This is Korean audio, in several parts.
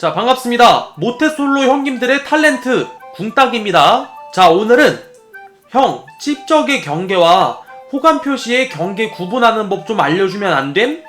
자, 반갑습니다. 모태솔로 형님들의 탤런트 궁딱입니다. 자, 오늘은 형, 찝적의 경계와 호감 표시의 경계 구분하는 법 좀 알려주면 안 됨?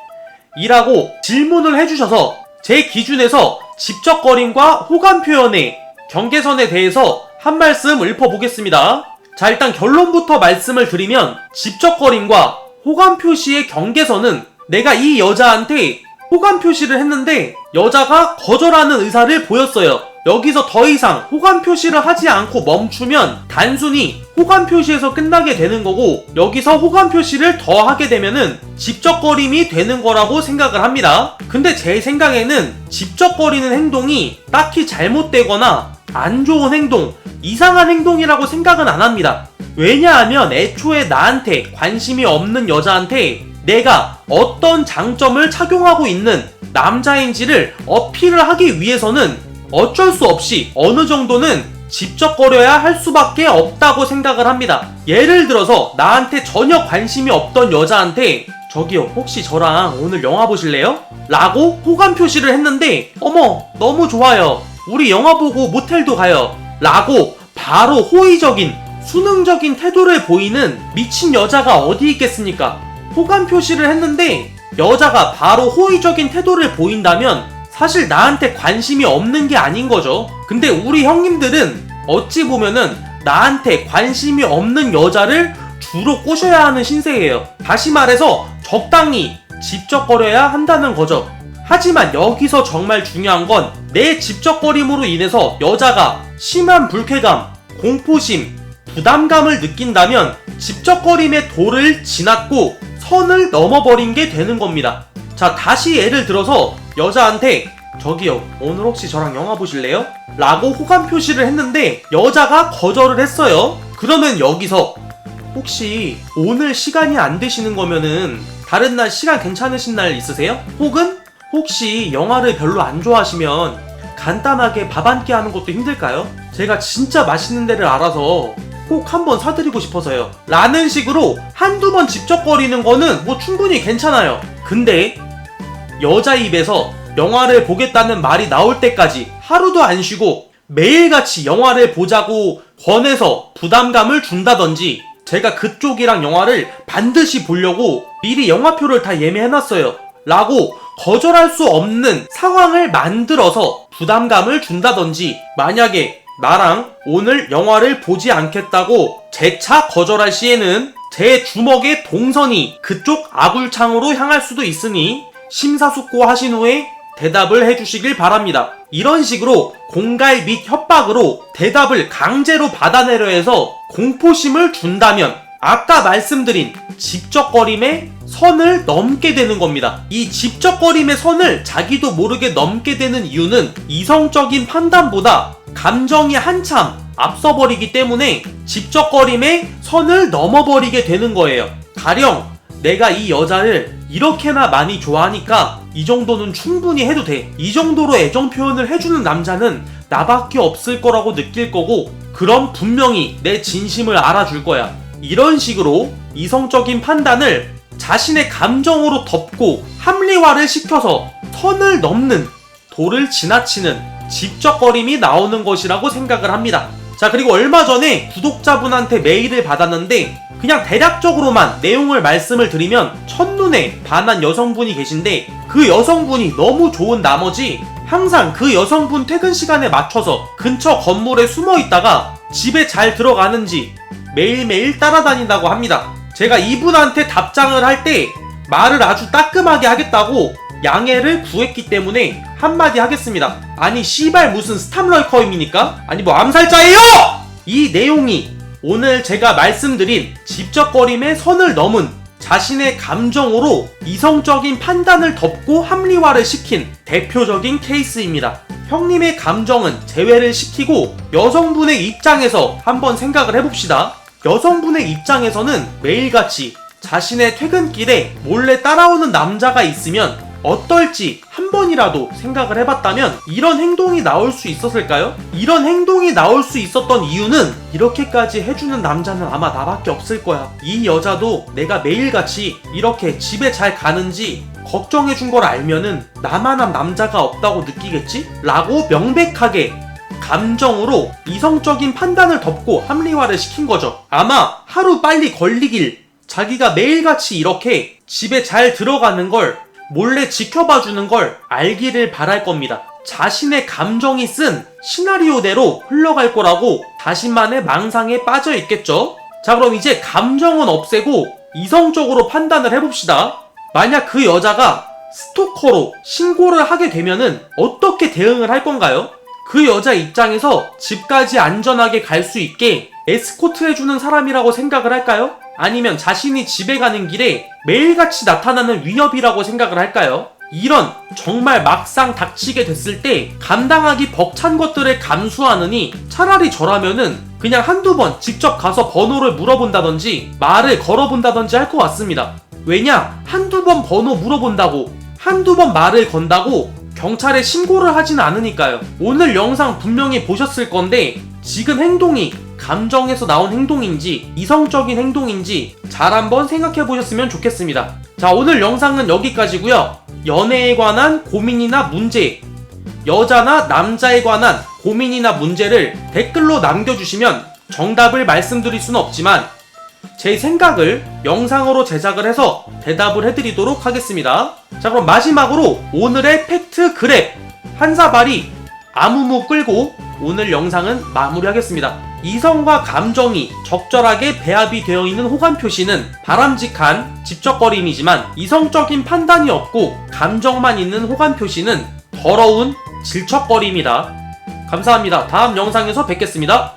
이라고 질문을 해주셔서 제 기준에서 집적거림과 호감 표현의 경계선에 대해서 한 말씀 읊어보겠습니다. 자, 일단 결론부터 말씀을 드리면 집적거림과 호감 표시의 경계선은 내가 이 여자한테 호감 표시를 했는데 여자가 거절하는 의사를 보였어요. 여기서 더 이상 호감 표시를 하지 않고 멈추면 단순히 호감 표시에서 끝나게 되는 거고 여기서 호감 표시를 더 하게 되면은 집적거림이 되는 거라고 생각을 합니다. 근데 제 생각에는 집적거리는 행동이 딱히 잘못되거나 안 좋은 행동, 이상한 행동이라고 생각은 안 합니다. 왜냐하면 애초에 나한테 관심이 없는 여자한테 내가 어떤 장점을 착용하고 있는 남자인지를 어필을 하기 위해서는 어쩔 수 없이 어느 정도는 집적거려야 할 수밖에 없다고 생각을 합니다. 예를 들어서 나한테 전혀 관심이 없던 여자한테 저기요 혹시 저랑 오늘 영화 보실래요? 라고 호감 표시를 했는데 어머 너무 좋아요 우리 영화 보고 모텔도 가요 라고 바로 호의적인 수능적인 태도를 보이는 미친 여자가 어디 있겠습니까? 호감 표시를 했는데 여자가 바로 호의적인 태도를 보인다면 사실 나한테 관심이 없는 게 아닌 거죠. 근데 우리 형님들은 어찌 보면은 나한테 관심이 없는 여자를 주로 꼬셔야 하는 신세예요. 다시 말해서 적당히 집적거려야 한다는 거죠. 하지만 여기서 정말 중요한 건 내 집적거림으로 인해서 여자가 심한 불쾌감, 공포심, 부담감을 느낀다면 집적거림의 도를 지났고 선을 넘어버린 게 되는 겁니다. 자, 다시 예를 들어서 여자한테 저기요, 오늘 혹시 저랑 영화 보실래요? 라고 호감 표시를 했는데 여자가 거절을 했어요. 그러면 여기서 혹시 오늘 시간이 안 되시는 거면은 다른 날 시간 괜찮으신 날 있으세요? 혹은 혹시 영화를 별로 안 좋아하시면 간단하게 밥 한 끼 하는 것도 힘들까요? 제가 진짜 맛있는 데를 알아서 꼭 한번 사드리고 싶어서요. 라는 식으로 한두 번 집적거리는 거는 뭐 충분히 괜찮아요. 근데 여자 입에서 영화를 보겠다는 말이 나올 때까지 하루도 안 쉬고 매일같이 영화를 보자고 권해서 부담감을 준다든지 제가 그쪽이랑 영화를 반드시 보려고 미리 영화표를 다 예매해놨어요. 라고 거절할 수 없는 상황을 만들어서 부담감을 준다든지 만약에 나랑 오늘 영화를 보지 않겠다고 재차 거절할 시에는 제 주먹의 동선이 그쪽 아굴창으로 향할 수도 있으니 심사숙고 하신 후에 대답을 해주시길 바랍니다. 이런 식으로 공갈 및 협박으로 대답을 강제로 받아내려 해서 공포심을 준다면 아까 말씀드린 집적거림의 선을 넘게 되는 겁니다. 이 집적거림의 선을 자기도 모르게 넘게 되는 이유는 이성적인 판단보다 감정이 한참 앞서버리기 때문에 집적거림의 선을 넘어버리게 되는 거예요. 가령 내가 이 여자를 이렇게나 많이 좋아하니까 이 정도는 충분히 해도 돼. 이 정도로 애정 표현을 해주는 남자는 나밖에 없을 거라고 느낄 거고, 그럼 분명히 내 진심을 알아줄 거야. 이런 식으로 이성적인 판단을 자신의 감정으로 덮고 합리화를 시켜서 선을 넘는 도를 지나치는 집적거림이 나오는 것이라고 생각을 합니다. 자, 그리고 얼마 전에 구독자분한테 메일을 받았는데 그냥 대략적으로만 내용을 말씀을 드리면 첫눈에 반한 여성분이 계신데 그 여성분이 너무 좋은 나머지 항상 그 여성분 퇴근 시간에 맞춰서 근처 건물에 숨어 있다가 집에 잘 들어가는지 매일매일 따라다닌다고 합니다. 제가 이분한테 답장을 할 때 말을 아주 따끔하게 하겠다고 양해를 구했기 때문에 한마디 하겠습니다. 아니 씨발 무슨 스탑럴커임입니까? 아니 뭐 암살자예요! 이 내용이 오늘 제가 말씀드린 집적거림의 선을 넘은 자신의 감정으로 이성적인 판단을 덮고 합리화를 시킨 대표적인 케이스입니다. 형님의 감정은 제외를 시키고 여성분의 입장에서 한번 생각을 해봅시다. 여성분의 입장에서는 매일같이 자신의 퇴근길에 몰래 따라오는 남자가 있으면 어떨지 한 번이라도 생각을 해봤다면 이런 행동이 나올 수 있었을까요? 이런 행동이 나올 수 있었던 이유는 이렇게까지 해주는 남자는 아마 나밖에 없을 거야. 이 여자도 내가 매일같이 이렇게 집에 잘 가는지 걱정해준 걸 알면은 나만한 남자가 없다고 느끼겠지? 라고 명백하게 감정으로 이성적인 판단을 덮고 합리화를 시킨 거죠. 아마 하루 빨리 걸리길 자기가 매일같이 이렇게 집에 잘 들어가는 걸 몰래 지켜봐 주는 걸 알기를 바랄 겁니다. 자신의 감정이 쓴 시나리오대로 흘러갈 거라고 자신만의 망상에 빠져 있겠죠? 자, 그럼 이제 감정은 없애고 이성적으로 판단을 해봅시다. 만약 그 여자가 스토커로 신고를 하게 되면은 어떻게 대응을 할 건가요? 그 여자 입장에서 집까지 안전하게 갈 수 있게 에스코트 해주는 사람이라고 생각을 할까요? 아니면 자신이 집에 가는 길에 매일같이 나타나는 위협이라고 생각을 할까요? 이런 정말 막상 닥치게 됐을 때 감당하기 벅찬 것들을 감수하느니 차라리 저라면은 그냥 한두 번 직접 가서 번호를 물어본다든지 말을 걸어본다든지 할 것 같습니다. 왜냐? 한두 번 번호 물어본다고 한두 번 말을 건다고 경찰에 신고를 하진 않으니까요. 오늘 영상 분명히 보셨을 건데 지금 행동이 감정에서 나온 행동인지 이성적인 행동인지 잘 한번 생각해 보셨으면 좋겠습니다. 자, 오늘 영상은 여기까지고요. 연애에 관한 고민이나 문제, 여자나 남자에 관한 고민이나 문제를 댓글로 남겨주시면 정답을 말씀드릴 수는 없지만 제 생각을 영상으로 제작을 해서 대답을 해드리도록 하겠습니다. 자, 그럼 마지막으로 오늘의 팩트 그랩 한사발이 아무무 끌고 오늘 영상은 마무리하겠습니다. 이성과 감정이 적절하게 배합이 되어 있는 호감 표시는 바람직한 집적거림이지만 이성적인 판단이 없고 감정만 있는 호감 표시는 더러운 질척거림이다. 감사합니다. 다음 영상에서 뵙겠습니다.